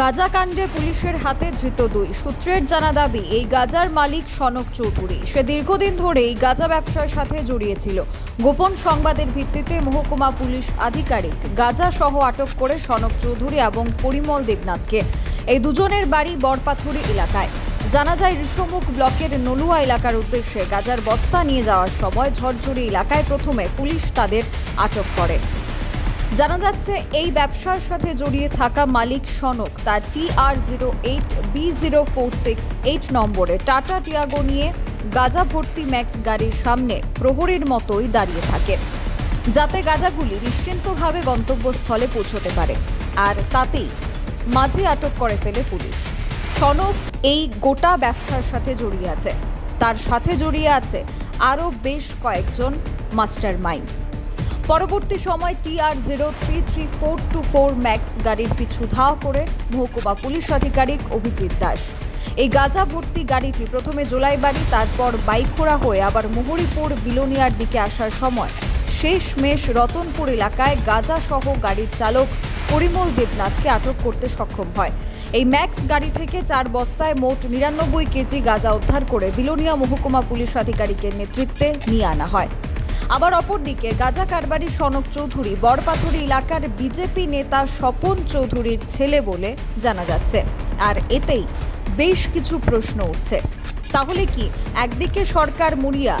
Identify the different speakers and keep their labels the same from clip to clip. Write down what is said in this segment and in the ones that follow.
Speaker 1: গাজা কাণ্ডে পুলিশের হাতে ধৃত দুই। সূত্রের জানা দাবি, এই গাজার মালিক সনক চৌধুরী। সে দীর্ঘদিন ধরে এই গাজা ব্যবসার সাথে জড়িয়েছিল। গোপন সংবাদের ভিত্তিতে মহকুমা পুলিশ আধিকারিক গাজা সহ আটক করে সনক চৌধুরী এবং পরিমল দেবনাথকে। এই দুজনের বাড়ি বরপাথুরি এলাকায়। জানা যায়, ঋষমুখ ব্লকের নলুয়া এলাকার উদ্দেশ্যে গাজার বস্তা নিয়ে যাওয়ার সময় ঝরঝরি এলাকায় প্রথমে পুলিশ তাদের আটক করে। জানা যাচ্ছে, এই ব্যবসার সাথে জড়িয়ে থাকা মালিক সনক, তার T R zero eight, B zero four six eight নম্বরে টাটা টিয়াগো নিয়ে গাজা ভর্তি ম্যাক্স গাড়ির সামনে প্রহরীর মতোই দাঁড়িয়ে থাকে। যাতে গাজাগুলি নিশ্চিন্তভাবে গন্তব্যস্থলে পৌঁছতে পারে, আর তাতেই মাঝে আটক করে ফেলে পুলিশ। সনক এই গোটা ব্যবসার সাথে জড়িয়ে আছে। তার সাথে জড়িয়ে আছে আরও বেশ কয়েকজন মাস্টার মাইন্ড পরবর্তী সময় TR zero three three four two four Max গাড়ির পিছু ধাওয়া করে মহকুমা পুলিশ আধিকারিক অভিজিৎ দাস। এই গাজা ভর্তি গাড়িটি প্রথমে জোলাইবাড়ি, তারপর বাইখোড়া হয়ে আবার মোহরিপুর, বিলোনিয়ার দিকে আসার সময় শেষ মেশ রতনপুর এলাকায় গাজা সহ গাড়ির চালক পরিমল দেবনাথকে আটক করতে সক্ষম হয়। এই ম্যাক্স গাড়ি থেকে চার বস্তায় মোট নিরানব্বই কেজি গাঁজা উদ্ধার করে বিলোনিয়া মহকুমা পুলিশ আধিকারিকের নেতৃত্বে নিয়ে আনা হয়। আবার অপরদিকে গাজা কারবারি সনক চৌধুরী বড়পাথুরি এলাকার বিজেপি নেতা স্বপন চৌধুরীর ছেলে বলে জানা যাচ্ছে। আর এতেই বেশ কিছু প্রশ্ন উঠছে। তাহলে কি একদিকে সরকার মুড়িয়া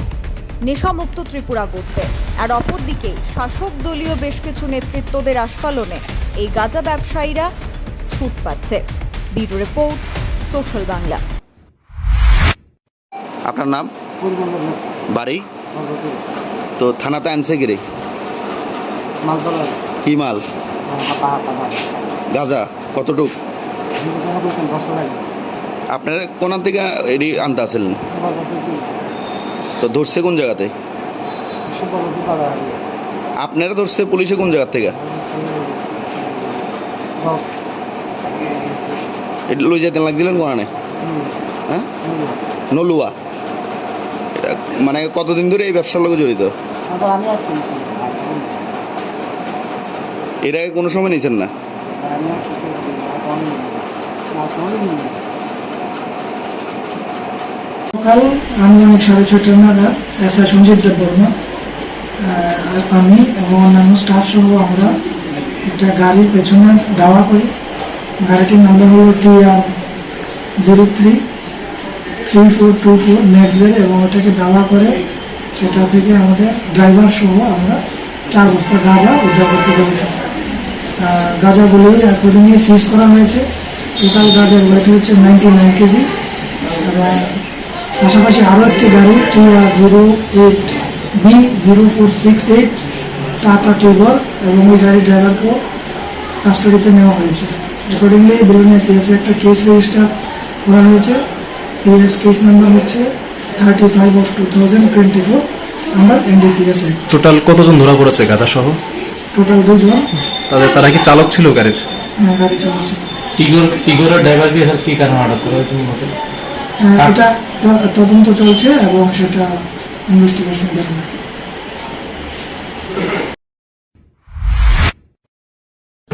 Speaker 1: নেশামুক্ত ত্রিপুরা করতে আর অপরদিকে শাসক দলীয় বেশ কিছু নেতৃত্বদের আস্ফালনে এই গাজা ব্যবসায়ীরা ছুট পাচ্ছে। Bureau report social Bangla.
Speaker 2: আপনার নাম? বাড়ি? তো থানাতে আনছে কি
Speaker 3: রে
Speaker 2: কি মাল? গাজা কতটুক? আপনারা কোনার থেকে এডি আনতে আসলেন তো ধরছে কোন জায়গাতে? আপনারা ধরছে পুলিশে কোন জায়গার থেকে? লই যেতে লাগছিলেন কোনানে? হ্যাঁ? নলুয়া। মানে কতদিন ধরে এই ব্যবসার লোক জড়িত?
Speaker 3: আমি
Speaker 2: এর আগে কোনো সময় নিয়েছেন না?
Speaker 3: আমি
Speaker 4: সকাল আনুমানিক সাড়ে ছটার নাগাদ এস আই সঞ্জীব দেব বর্মা আমি এবং অন্যান্য স্টাফ সহ আমরা একটা গাড়ির পেছনে দাওয়া করি। গাড়িটির নাম্বার হলো T R zero three three four two four next এবং ওটাকে দাওয়া করে সেটা থেকে আমাদের ড্রাইভার সহ আমরা চার বস্তা গাঁজা উদ্ধার করতে পেরেছি। গাঁজাগুলি অ্যাকর্ডিংলি সিজ করা হয়েছে। টোটাল গাঁজার ওয়েট হচ্ছে নাইনটি নাইন কেজি। এবং পাশাপাশি আরও একটি গাড়ি T zero eight B zero four six eight Tata Tigor এবং ওই গাড়ির ড্রাইভারকেও কাস্টাডিতে নেওয়া হয়েছে। অ্যাকর্ডিংলি বেলুনিয়া পিএসে একটা কেস রেজিস্টার করা হয়েছে। পিএস কেস নাম্বার হচ্ছে thirty five of two thousand twenty four number NDPS
Speaker 5: total কতজন ধরা পড়েছে গাজা সহ
Speaker 4: টোটাল দুজন।
Speaker 5: তাদের তারা কি চালক ছিল গাড়ির?
Speaker 4: আহ, গাড়ি চালাচ্ছে
Speaker 6: টিগোর টিগোরের ড্রাইভারকে স্যার কি কারণে আটক করা হয়েছে মূলত
Speaker 4: আহ, এটা তদন্ত চলছে এবং সেটা ইনভেস্টিগেশন দেখবে